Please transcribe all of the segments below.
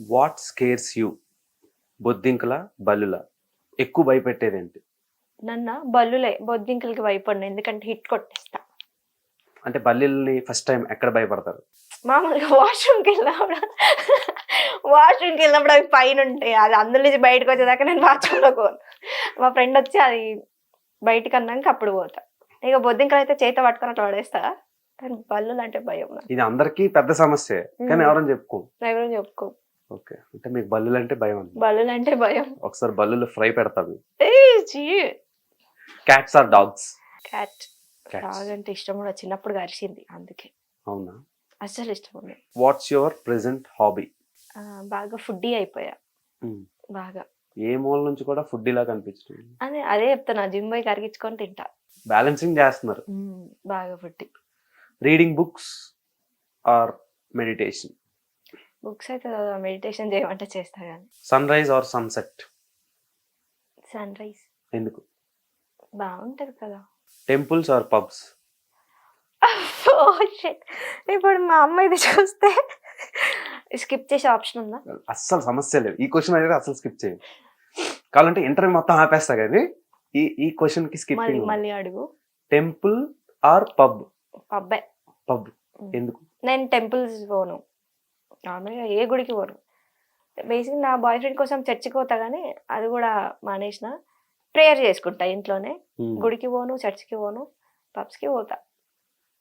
What scares you బొద్దింకల బల్లుల. ఎక్కువ భయపెట్టేది ఏంటి నన్న బల్లులే బొద్దింకలకి భయపడిన. ఎందుకంటే హిట్ కొట్టేస్తా. అంటే బల్లిల్ని ఫస్ట్ టైం ఎక్కడ భయపడతారు? మామూలుగా వాష్రూమ్కి వెళ్ళినప్పుడు వాష్రూమ్కి వెళ్ళినప్పుడు అవి పైన ఉంటాయి. అది అందులో నుంచి బయటకు వచ్చేదాకా నేను బాత్రూంలో పోను. మా ఫ్రెండ్ వచ్చి అది బయటకు అన్నాక అప్పుడు పోతా. ఇక బొద్దింకలు అయితే చేత పట్టుకొని అట్లా పడేస్తా. కానీ బల్లులు అంటే భయం. ఇది అందరికీ పెద్ద సమస్య. కానీ. ఎవరని చెప్పుకో. ఎవరో చెప్పుకో. ఓకే. అంటే మీకు బల్లులు అంటే భయం అండి బల్లులు అంటే భయం. ఒకసారి బల్లులు ఫ్రై పెడతాం. Cat cats or dogs cat dog అంటే ఇష్టం కూడా చిన్నప్పుడు గరిచింది అందుకే. అవునా? అస్సలు ఇష్టం ఉండదు. వాట్స్ యువర్ ప్రెసెంట్ హాబీ బాగా ఫుడ్డీ అయిపోయా. బాగా. ఏ మూల నుంచి కూడా ఫుడ్ ఇలా కనిపించడం అదే అదే చెప్తున్నా జిమ్ పోయి కరిగించుకొని తింటా. బ్యాలెన్సింగ్ చేస్తున్నారు. బాగా foodie. Reading books or meditation books అయితే మెడిటేషన్ చేయమంటే చేస్తా కానీ sunrise or sunset? Sunrise. ఎందుకు? బాగుంటది కదా. Temples or pubs. ఇప్పుడు మా అమ్మ ఇది చూస్తే స్కిప్ చేసే ఆప్షన్ ఉందా? అస్సలు సమస్య లేదు. ఈ క్వశ్చన్ అయితే అసలు స్కిప్ చేయండి కావాలంటే ఇంటర్వ్యూ మొత్తం ఆపేస్తా కానీ ఈ ఈ క్వశ్చన్కి స్కిప్ మళ్ళీ అడుగు. Temple or pub? అబ్బాయి పబ్. ఎందుకు? నేను టెంపుల్స్ పోను. నార్మల్గా ఏ గుడికి పోను. బేసిక్ నా బాయ్ ఫ్రెండ్ కోసం చర్చికి పోతా కానీ అది కూడా మానేసిన. ప్రేయర్ చేసుకుంటా ఇంట్లోనే. గుడికి పోను చర్చికి పోను పబ్స్కి పోతా.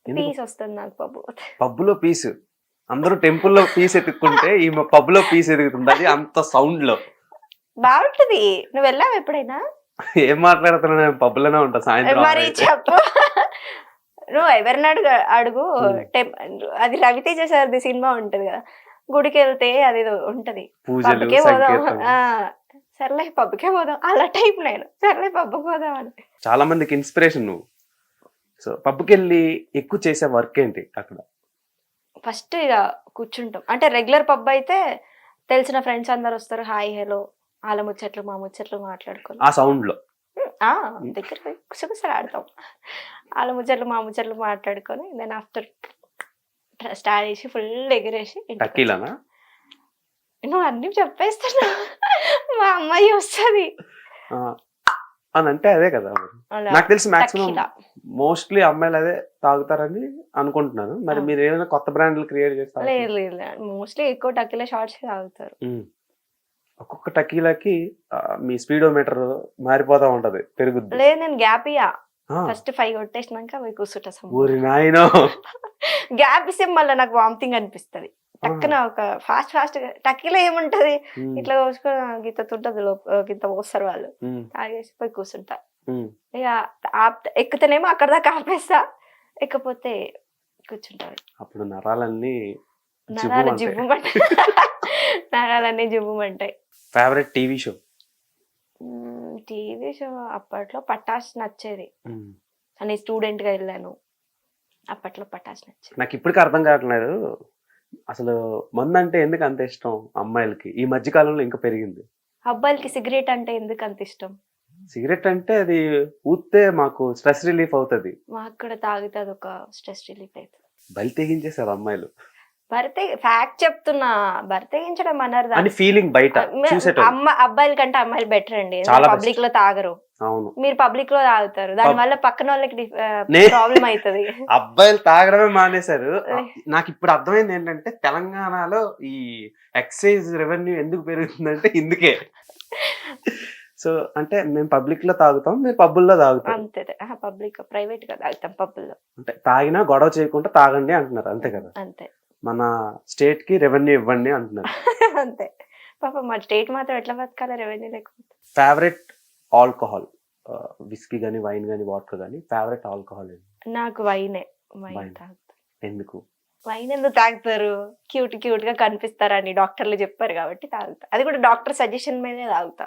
పీస్ వస్తుంది నాకు పబ్ పోతే. పబ్లో పీస్ అందరూ టెంపుల్లో పీస్ ఎత్తుక్కుంటే ఈ పబ్లో పీస్ ఎదుగుతుంది. అది అంత సౌండ్లో బాగుంటది. నువ్వు వెళ్ళావు ఎప్పుడైనా? ఏం మాట్లాడుతున్నా నేను పబ్లోనే ఉంటా సాయంత్రం మరి. చెప్పు. నువ్వు ఎవరిని అడుగు అడుగు అది రవితేజ సార్ది సినిమా ఉంటది కదా. గుడికి వెళ్తే అది ఉంటది. పబ్కే పోదాం. సర్లే పబ్కే పోదాం. అలా టైప్ నేను. సర్లే పబ్కి పోదాం అని. చాలా మందికి ఇన్స్పిరేషన్ నువ్వు. సో పబ్కి వెళ్ళి ఎక్కువ చేసే వర్క్ ఏంటి అక్కడ? ఫస్ట్ ఇక కూర్చుంటాం. అంటే రెగ్యులర్ పబ్ అయితే తెలిసిన ఫ్రెండ్స్ అందరు వస్తారు. Hi hello. వాళ్ళ ముచ్చట్లు మా ముచ్చట్లు మాట్లాడుకొని ఆ సౌండ్లో ఆ, దగ్గర పోయి కుసకుసలు ఆడతాం. వాళ్ళ ముచ్చట్లు మా ముచ్చట్లు మాట్లాడుకొని దెన్ ఆఫ్టర్ స్టార్ట్ చేసి ఫుల్ ఎగిరేసి టక్కీలానా? నువ్వు అన్ని చెప్పేస్తున్నా. మా అమ్మాయి వస్తుంది. అని అంటే అదే కదా. నాకు తెలిసి మాక్సిమం. మోస్ట్లీ అమ్మాయిలు అదే తాగుతారని అనుకుంటున్నాను. మరి. మీరు ఏమైనా కొత్త బ్రాండ్లు క్రియేట్ చేస్తారు? లేదు లేదు మోస్ట్లీ ఎక్కువ టక్కీలో షార్ట్స్ తాగుతారు. ఒక్కొక్క టకీలకి మీ స్పీడోమీటర్ మారిపోతా ఉంటది పెరుగుద్ది. లేదు నేను గ్యాప్ ఇయ్యా. ఆ, ఫస్ట్ ఫైవ్ కొట్టేసినాక పోయి కూర్చుంటా గ్యాప్ ఇస్తే మళ్ళీ నాకు వామిటింగ్ అనిపిస్తది. టక్కున ఒక ఫాస్ట్ ఫాస్ట్ టక్కీలో ఏముంటది? ఇట్లా కోసుకొని గిత్త తుంటది గిత్త పోస్తారు వాళ్ళు. తాగేసి పోయి కూర్చుంటా. ఇక ఎక్కుతేనేమో అక్కడ దాకా ఆపేస్తా. ఎక్కపోతే కూర్చుంటా. అప్పుడు నరాలన్నీ నరాలు జివ్వుమంటాయి నరాలన్నీ జివ్వుమంటాయి favourite TV show TV show అప్పట్లో పటాస్ నచ్చేది. అని స్టూడెంట్గా వెళ్ళాను. అప్పట్లో పటాస్ నచ్చేది. నాకు ఇప్పటికీ అర్థం కావట్లేదు. అసలు మందు అంటే ఎందుకు అంత ఇష్టం అమ్మాయిలకి? ఈ మధ్య కాలంలో ఇంకా పెరిగింది. అబ్బాయిలకి సిగరెట్ అంటే ఎందుకు అంత ఇష్టం? సిగరెట్ అంటే అది ఊస్తే మాకు స్ట్రెస్ రిలీఫ్ అవుతుంది. మాకు కూడా తాగితే అదొక స్ట్రెస్ రిలీఫ్ అవుతుంది బలి తెగించేసారు అమ్మాయిలు. భర్త ఫ్యాక్ట్ చెప్తున్నా. భర్త తెగించడం అన్నారు అని ఫీలింగ్ బయట అమ్మ అబ్బాయిల కంటే అమ్మాయిలు బెటర్ అండి. పబ్లిక్లో తాగరు. అవును. మీరు పబ్లిక్లో తాగుతారు. దాని వల్ల పక్కన వాళ్ళకి ప్రాబ్లం అవుతుంది. అబ్బాయిలు తాగడమే మానేశారు. నాకు ఇప్పుడు అర్థమైంది ఏంటంటే తెలంగాణలో ఈ ఎక్సైజ్ రెవెన్యూ ఎందుకు పెరుగుతుందంటే ఇందుకే. సో అంటే మేము పబ్లిక్లో తాగుతాం మీరు పబ్బుల్లో తాగుతాం అంతే పబ్లిక్ ప్రైవేట్గా తాగుతాం పబ్బుల్లో అంటే తాగినా గొడవ చేయకుండా తాగండి అంటున్నారు. అంతే కదా? అంతే. మన స్టేట్కి రెవెన్యూ ఇవ్వండి అంటున్నారు. అంతే. పాప మా స్టేట్ మాత్రం ఎట్లా బతకాలి రెవెన్యూ లేకపోతే? ఫేవరెట్ ఆల్కహాల్ విస్కీ కానీ వైన్ కానీ వాటర్ కానీ ఫేవరెట్ ఆల్కహాల్ నాకు వైనే. వైన్. తాగుతా. ఎందుకు? వైన్ ఎందుకు తాగుతారు? క్యూట్ క్యూట్గా కనిపిస్తారని డాక్టర్లు చెప్పారు కాబట్టి తాగుతా. అది కూడా డాక్టర్ సజెషన్ మీదే తాగుతా.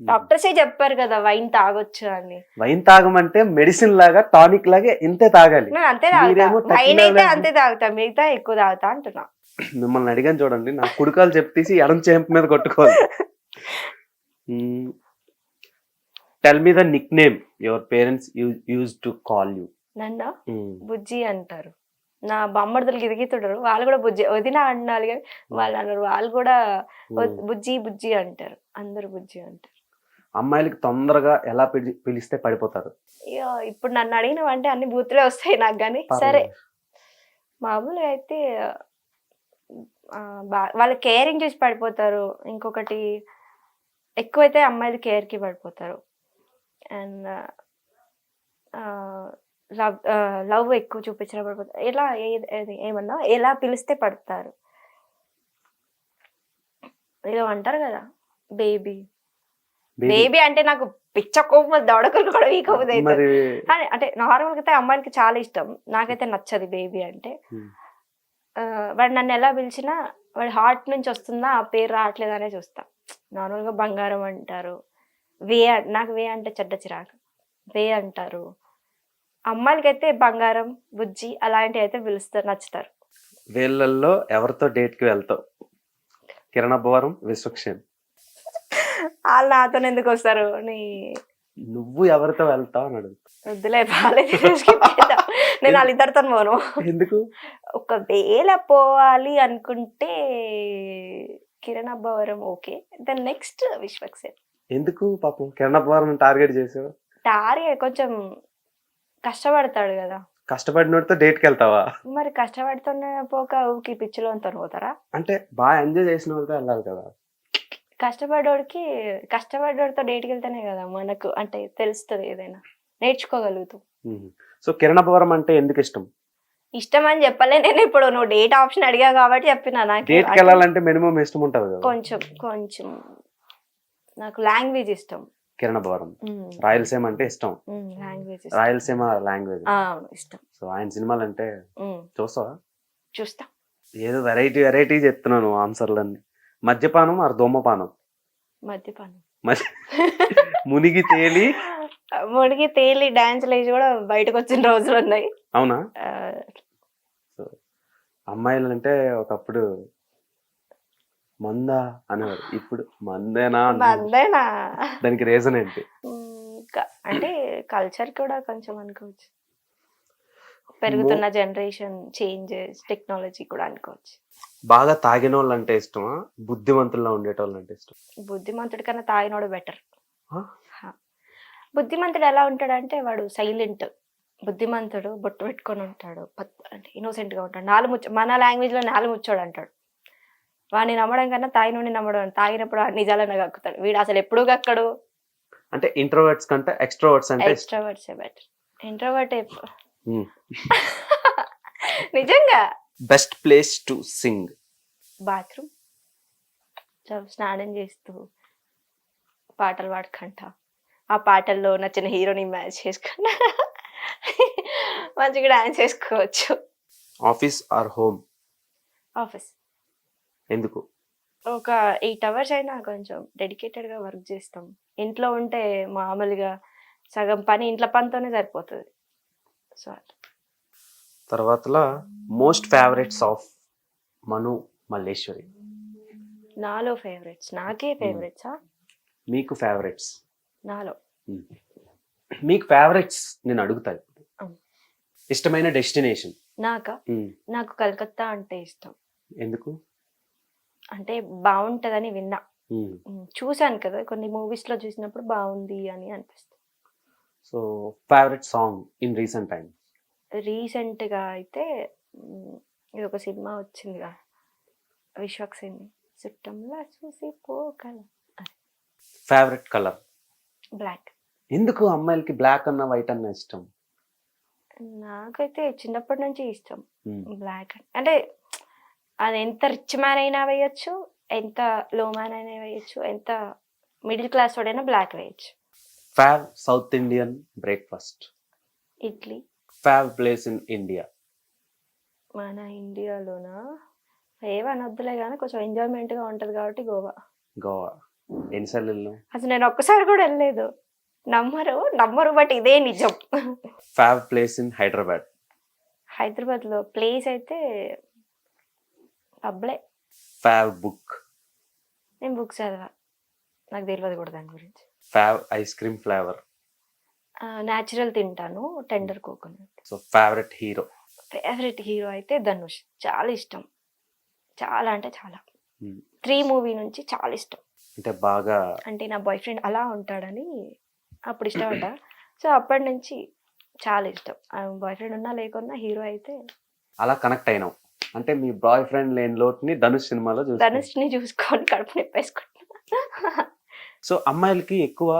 డాక్టర్సే చెప్పారు కదా వైన్ తాగొచ్చు అని. వైన్ తాగమంటే మెడిసిన్ లాగా టానిక్ లాగా ఇంతే తాగాలి. అంతే తాగుతా. వైన్ అయితే అంతే తాగుతా మిగతా ఎక్కువ తాగుతా అంటున్నా. మిమ్మల్ని అడిగాను చూడండి నా కుడుకాలు చెప్పేసి ఎడం చెంప మీద కొట్టుకోవాలి. Tell me the nickname your parents use to call you నన్ను బుజ్జి అంటారు. నా బామ్మర్దులు గిరిగితుంటారు వాళ్ళు కూడా బుజ్జి వదిన అన్నారు కానీ వాళ్ళు అన్నారు. వాళ్ళు కూడా వ- బుజ్జి బుజ్జి అంటారు. అందరు బుజ్జి అంటారు. అమ్మాయిలకి తొందరగా ఎలా పిలి- పిలిస్తే పడిపోతారు? ఇప్పుడు నన్ను అడిగినవంటే అన్ని బూతులే వస్తాయి నాకు కానీ సరే. మామూలుగా అయితే వాళ్ళ కేరింగ్ చేసి పడిపోతారు. ఇంకొకటి ఎక్కువైతే అమ్మాయిలు కేర్కి పడిపోతారు. అండ్ లవ్ లవ్ ఎక్కువ చూపించడం పడిపోతారు. ఎలా ఏమన్నా ఎలా పిలిస్తే పడతారు? ఏదో అంటారు కదా బేబీ. బేబీ అంటే నాకు పిచ్చ కోపం దవడకులు కూడా అవుతుంది మరి కానీ అంటే నార్మల్గా అయితే అమ్మాయిలకి చాలా ఇష్టం. నాకైతే నచ్చదు బేబీ అంటే. Hmm. వాడు నన్ను ఎలా పిలిచినా వాడి హార్ట్ నుంచి వస్తుందా ఆ పేరు రావట్లేదు అనే చూస్తా నార్మల్గా బంగారం అంటారు. వే నాకు వే అంటే చెడ్డ చిరాకు. వే అంటారు. అమ్మాయిలకైతే బంగారం బుజ్జి అలాంటివి అయితే పిలుస్తారు నచ్చుతారు. వీళ్ళల్లో ఎవరితో డేట్కి వెళ్తావు? కిరణ్ అబ్బవరం విశ్వక్షేణ్ వాళ్ళు నాతో ఎందుకు వస్తారు? నీ నువ్వు ఎవరితో వెళ్తావు అని అడుగు వద్దులే బాగాలేదు నేను వాళ్ళిద్దరితో పోను. ఎందుకు? ఒకవేళ పోవాలి అనుకుంటే Kiran Abbavaram okay. Then next Vishwaksen ఎందుకు పాపం? కిరణ్ అబ్బవరం టార్గెట్ చేసావు? టార్గెట్ కొంచెం కష్టపడతాడు కదా. కష్టపడినోడితో డేట్కి వెళ్తావా? మరి కష్టపడుతున్న పోక ఊకి పిచ్చిలో పోతారా? అంటే బాగా ఎంజాయ్ చేసిన వాళ్ళతో వెళ్ళాలి కదా. కష్టపడ్డోడికి కష్టపడ్డోడితో డేట్కి వెళ్తేనే కదా మనకు అంటే తెలుస్తుంది ఏదైనా. నేర్చుకోగలుగుతాం. సో కిరణ్ అబ్బవరం అంటే ఎందుకు ఇష్టం? ఇష్టం అని చెప్పలే నేను ఇప్పుడు. నువ్వు డేట్ ఆప్షన్ అడిగా కాబట్టి చెప్పిన నాకు. వెళ్ళాలంటే మినిమం ఇష్టం ఉంటది కదా. కొంచెం కొంచెం. నాకు లాంగ్వేజ్ ఇష్టం. కిరణ్ అబ్బవరం రాయలసీమ అంటే ఇష్టం. రాయలసీమ లాంగ్వేజ్. ఇష్టం. సో ఆయన సినిమాలు అంటే చూస్తావా? చూస్తా. ఏదో వెరైటీ వెరైటీ చెప్తున్నాను ఆన్సర్లన్నీ. మద్యపానం ఆర్ ధూమపానం మద్యపానం. మునిగి తేలి? ముడికి తేలి డాన్స్ లేచి కూడా బయటకు వచ్చిన రోజులు ఉన్నాయి. అవునా? అమ్మాయిలు అంటే ఒకప్పుడు మందా అనేవారు. ఇప్పుడు మందేనా. మందేనా? దానికి రీజన్ ఏంటి? అంటే కల్చర్ కూడా కొంచెం అనుకోవచ్చు. పెరుగుతున్న జనరేషన్ చేంజెస్ టెక్నాలజీ కూడా అనుకోవచ్చు. బాగా తాగిన వాళ్ళు అంటే ఇష్టమా? బుద్ధిమంతుల్లో ఉండేటోళ్ళు అంటే ఇష్టం బుద్ధిమంతుడి కన్నా తాగినోడు బెటర్? బుద్ధిమంతుడు ఎలా ఉంటాడంటే వాడు సైలెంట్. బుద్ధిమంతుడు బొట్టు పెట్టుకొని ఉంటాడు. అంటే innocent గా ఉంటాడు. నాలుగు ముచ్చ మన లాంగ్వేజ్లో నాలుగు ముచ్చోడు అంటాడు. వాడిని నమ్మడం కన్నా తాగినోడిని నమ్మడం తాగినప్పుడు నిజాలనే కక్కుతాడు. వీడు అసలు ఎప్పుడు కక్కడు. అంటే ఇంట్రోవర్ట్స్ కంటే ఎక్స్ట్రోవర్ట్స్ అంటే ఎక్స్ట్రావర్ట్స్ బెటర్. ఇంట్రోవర్ట్. నిజంగా? Best place to sing bathroom స్నానం చేస్తూ పాటలు పాడుకుంటా. ఆ పాటల్లో నచ్చిన హీరోని మ్యాచ్ చేసుకుంటా మంచిగా డాన్స్ చేసుకోవచ్చు. ఆఫీస్ ఆర్ హోమ్ ఆఫీస్ ఎందుకు? ఒక ఎయిట్ అవర్స్ అయినా కొంచెం dedicated గా వర్క్ చేస్తాం. ఇంట్లో ఉంటే మామూలుగా సగం పని ఇంట్లో పనితోనే సరిపోతుంది. So తర్వాతలా most favourites of Manu Malleswari. నాలో ఫేవరెట్స్. నాకే ఫేవరెట్సా? మీకు ఫేవరెట్స్? నాలో. మీకు ఫేవరెట్స్ నేను అడుగుతా. ఇష్టమైన డెస్టినేషన్? నాకా? నాకు కలకత్తా అంటే ఇష్టం. ఎందుకు? అంటే బాగుంటదని విన్నా. చూశాను కదా కొన్ని మూవీస్లో చూసినప్పుడు బాగుంది అని అనిపిస్తుంది. So favourite song in recent time రీసెంట్గా అయితే ఇది ఒక సినిమా వచ్చిందిగా. విశ్వక్సేన్ చుట్టంలా చూసి పోగల ఫేవరెట్ కలర్ బ్లాక్ ఎందుకు అమ్మాయిలకి బ్లాక్ అన్న వైట్ అన్న ఇష్టం? నాకైతే చిన్నప్పటి నుంచి ఇష్టం. బ్లాక్ అంటే అది ఎంత రిచ్ మ్యాన్ అయినా వేయచ్చు ఎంత లో మ్యాన్ అయినా వేయచ్చు ఎంత మిడిల్ క్లాస్ వాడైనా బ్లాక్ వేయచ్చు. Fave South Indian breakfast idli. Fave place in India మన ఇండియాలోన? ఏమనొద్దులే కానీ కొంచెం enjoyment గా ఉంటది కాబట్టి గోవా. గోవా. ఎన్నిసార్లు వెళ్ళాం అసలు నేను ఒక్కసారి కూడా వెళ్ళలేదు. నమ్మరు నమ్మరు బట్ ఇదే నిజం. ఫేవ్ ప్లేస్ ఇన్ హైదరాబాద్ హైదరాబాద్లో ప్లేస్ అయితే పబ్లే ఫేవ్ బుక్ నేను బుక్స్ చదివా. నాకు తెలియదు కూడా దాని గురించి. Fave ice cream flavour natural తింటాను tender coconut so favourite hero favourite hero అయితే ధనుష్. చాలా ఇష్టం. చాలా అంటే చాలా. Hmm. త్రీ మూవీ నుంచి చాలా ఇష్టం. అంటే బాగా అంటే నా బాయ్ ఫ్రెండ్ అలా ఉంటాడని అప్పుడు ఇష్టపడ్డా. సో అప్పటి నుంచి చాలా ఇష్టం. బాయ్ ఫ్రెండ్ ఉన్నా లేకున్నా హీరో అయితే అలా కనెక్ట్ అయినాం. అంటే మీ బాయ్ ఫ్రెండ్ లేని లోటుని ధనుష్ సినిమాలో చూస్తాం ధనుష్ని చూసుకొని కడుపు నిప్పేసుకుంటున్నా. సో అమ్మాయిలకి ఎక్కువ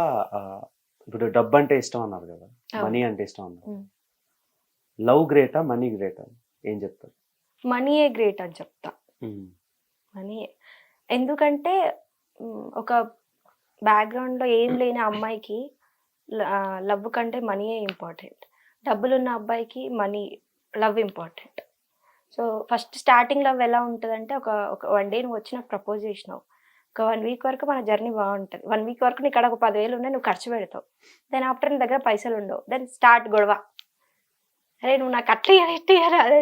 ఇప్పుడు డబ్బు అంటే ఇష్టం అన్నారు కదా. మనీ అంటే ఇష్టం అన్నారు. లవ్ గ్రేటా మనీ గ్రేటా? ఏం చెప్తారు? మనీయే గ్రేట్ అని చెప్తా. మనీ ఎందుకంటే ఒక బ్యాక్గ్రౌండ్లో ఏం లేని అమ్మాయికి లవ్ కంటే మనీయే ఇంపార్టెంట్. డబ్బులున్న అబ్బాయికి money love important. So first starting love ఎలా ఉంటుందంటే ఒక ఒక వన్ డే నువ్వు వచ్చి నాకు ప్రపోజ్ చేసినావు. ఒక వన్ వీక్ వరకు మన జర్నీ బాగుంటుంది. వన్ వీక్ వరకు నీ ఇక్కడ ఒక పదివేలు ఉన్నాయి నువ్వు ఖర్చు పెడతావు. దెన్ ఆఫ్టర్ నీ దగ్గర పైసలు ఉండవు. దెన్ స్టార్ట్ గొడవ. అరే నువ్వు నాకు అట్లా ఇయ్యాలి ఇట్లా ఇయ్యాలి అదే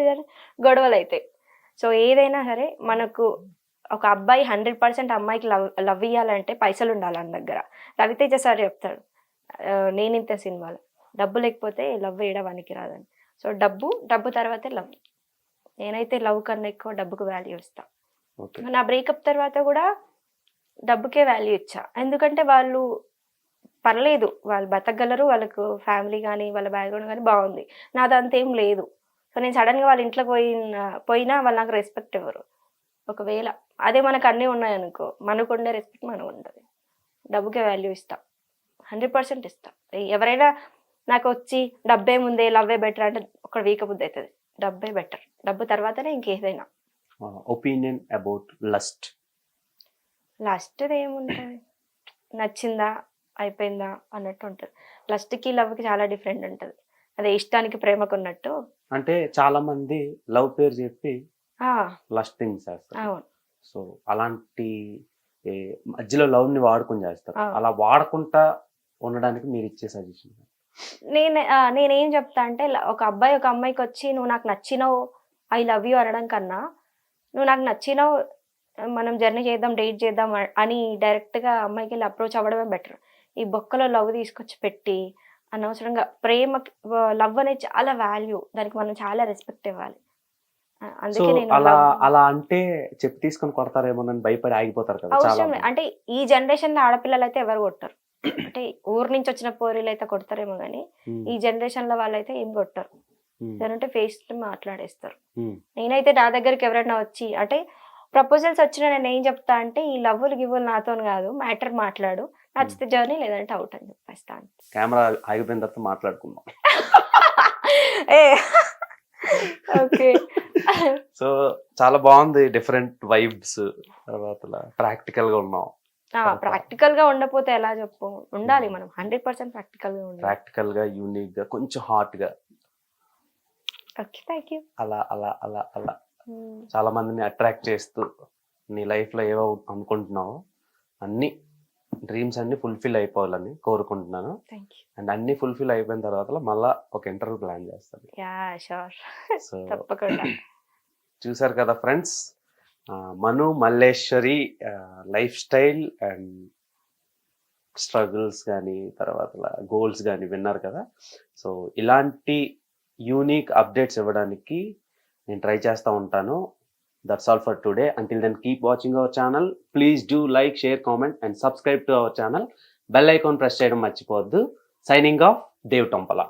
గొడవలు అవుతాయి. సో ఏదైనా సరే మనకు ఒక అబ్బాయి హండ్రెడ్ పర్సెంట్ అమ్మాయికి లవ్ లవ్ ఇవ్వాలంటే పైసలు ఉండాలి అని దగ్గర. రవితేజ సార్ చెప్తాడు నేను ఇంత సినిమాలో. డబ్బు లేకపోతే లవ్ వేయడానికి రాదని సో డబ్బు డబ్బు తర్వాతే లవ్. నేనైతే లవ్ కన్నా ఎక్కువ డబ్బుకు వాల్యూ ఇస్తా. ఓకే. నా బ్రేకప్ తర్వాత కూడా డబ్బుకే వాల్యూ ఇచ్చా. ఎందుకంటే వాళ్ళు పర్లేదు వాళ్ళు బతకగలరు వాళ్ళకు ఫ్యామిలీ కానీ వాళ్ళ బ్యాక్గ్రౌండ్ కానీ బాగుంది. నాదంతా ఏం లేదు. సో నేను సడన్గా వాళ్ళ ఇంట్లో పోయిన పోయినా వాళ్ళు నాకు రెస్పెక్ట్ ఇవ్వరు. ఒకవేళ అదే మనకు అన్నీ ఉన్నాయనుకో మనకు ఉండే రెస్పెక్ట్ మనకు ఉంటుంది. డబ్బుకే వాల్యూ ఇస్తాం. హండ్రెడ్ పర్సెంట్ ఇస్తాం. ఎవరైనా నాకు వచ్చి డబ్బే ముందే లవ్వే బెటర్ అంటే ఒక వీక్ బుద్ధి అవుతుంది డబ్బే బెటర్. డబ్బు తర్వాతనే ఇంకేదైనా. Opinion about lust. లాస్ట్ ఏముంటుంది? నచ్చిందా? అయిపోయిందా? అన్నట్టు ఉంటుంది. లస్ట్కి లవ్కి చాలా డిఫరెంట్ ఉంటుంది. అదే ఇష్టానికి ప్రేమకు ఉన్నట్టు అంటే చాలా మంది లవ్ పేరు చెప్పి ఆ, లస్ట్ థింగ్స్ చేస్తారు సో అలాంటి మధ్యలో లవ్ని వాడుకొని చేస్తారు. అలా వాడకుండా ఉండడానికి మీరు ఇచ్చే సజెషన్ నేను నేనేం చెప్తా అంటే ఒక అబ్బాయి ఒక అమ్మాయికి వచ్చి నువ్వు నాకు నచ్చినావు ఐ లవ్ యూ అనడం కన్నా నువ్వు నాకు నచ్చినావు మనం జర్నీ చేద్దాం డేట్ చేద్దాం అని డైరెక్ట్గా అమ్మాయికి వెళ్ళి అప్రోచ్ అవ్వడమే బెటర్ ఈ బొక్కలో లవ్ తీసుకొచ్చి పెట్టి అనవసరంగా ప్రేమ లవ్ అనేది చాలా వాల్యూ దానికి మనం చాలా రెస్పెక్ట్ ఇవ్వాలి. అందుకే నేను అలా అలా అంటే చెప్పి తీసుకొని కొడతారేమోనని భయపడి ఆగిపోతారు కదా అవసరం. అంటే ఈ జనరేషన్లో ఆడపిల్లలు అయితే ఎవరు కొట్టరు. అంటే ఊరు నుంచి వచ్చిన పోరీలు అయితే కొడతారేమో కానీ ఉమ్, ఈ జనరేషన్లో వాళ్ళైతే ఏం కొట్టరు. లేదంటే ఫేస్ మాట్లాడేస్తారు. నేనైతే నా దగ్గరికి ఎవరైనా వచ్చి అంటే ప్రపోజల్స్ వచ్చినా నేను ఏం చెప్తా అంటే ఈ లవ్వులు గివ్వులు నాతో కాదు మ్యాటర్ మాట్లాడు. నచ్చితే జర్నీ లేదంటే అవుట్ అని చెప్పేస్తాను కెమెరా ఆగిపోయిన తర్వాత మాట్లాడుకుందాం. ఏ. ఓకే. సో చాలా బాగుంది డిఫరెంట్ వైబ్స్ తర్వాత ప్రాక్టికల్గా ఉన్నాం. ప్రాక్టికల్గా ఉండకపోతే ఎలా చెప్పు? ఉండాలి మనం హండ్రెడ్ పర్సెంట్ ప్రాక్టికల్గా ఉండాలి. ప్రాక్టికల్గా యూనిక్గా కొంచెం హాట్గా ఓకే థ్యాంక్ యూ అలా అలా అలా అలా. చాలా మందిని అట్రాక్ట్ చేస్తూ నీ లైఫ్లో ఏవో అనుకుంటున్నావో అన్ని డ్రీమ్స్ అన్ని ఫుల్ఫిల్ అయిపోవాలని కోరుకుంటున్నాను. అండ్ అన్ని ఫుల్ఫిల్ అయిపోయిన తర్వాత మళ్ళా ఒక ఇంటర్వ్యూ ప్లాన్ చేస్తాను. తప్పకుండా. చూసారు కదా friends Manu Malleswari lifestyle and struggles కానీ తర్వాత గోల్స్ కానీ విన్నారు కదా. సో ఇలాంటి యూనిక్ అప్డేట్స్ ఇవ్వడానికి నేను ట్రై చేస్తూ ఉంటాను. That's all for today until then keep watching our channel please do like share comment and subscribe to our channel bell icon press చేయడం మర్చిపోవద్దు. Signing off Dev Tompala